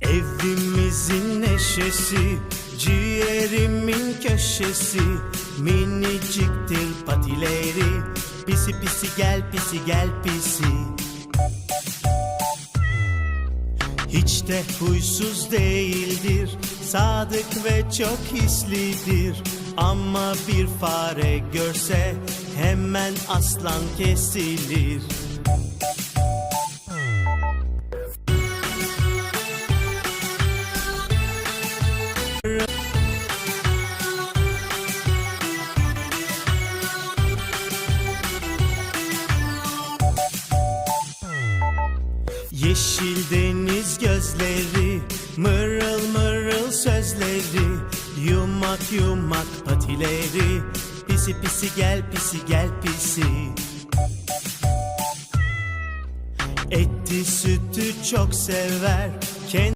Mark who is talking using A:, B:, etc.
A: Evimizin neşesi, ciğerimin köşesi Miniciktir patileri, pisi pisi gel pisi gel pisi. Hiç de huysuz değildir, sadık ve çok hislidir. Ama bir fare görse hemen aslan kesilir Yeşil deniz gözleri, mırıl mırıl sözleri, yumak yumak patileri, pisi pisi gel pisi gel pisi. Eti sütü çok sever, kendi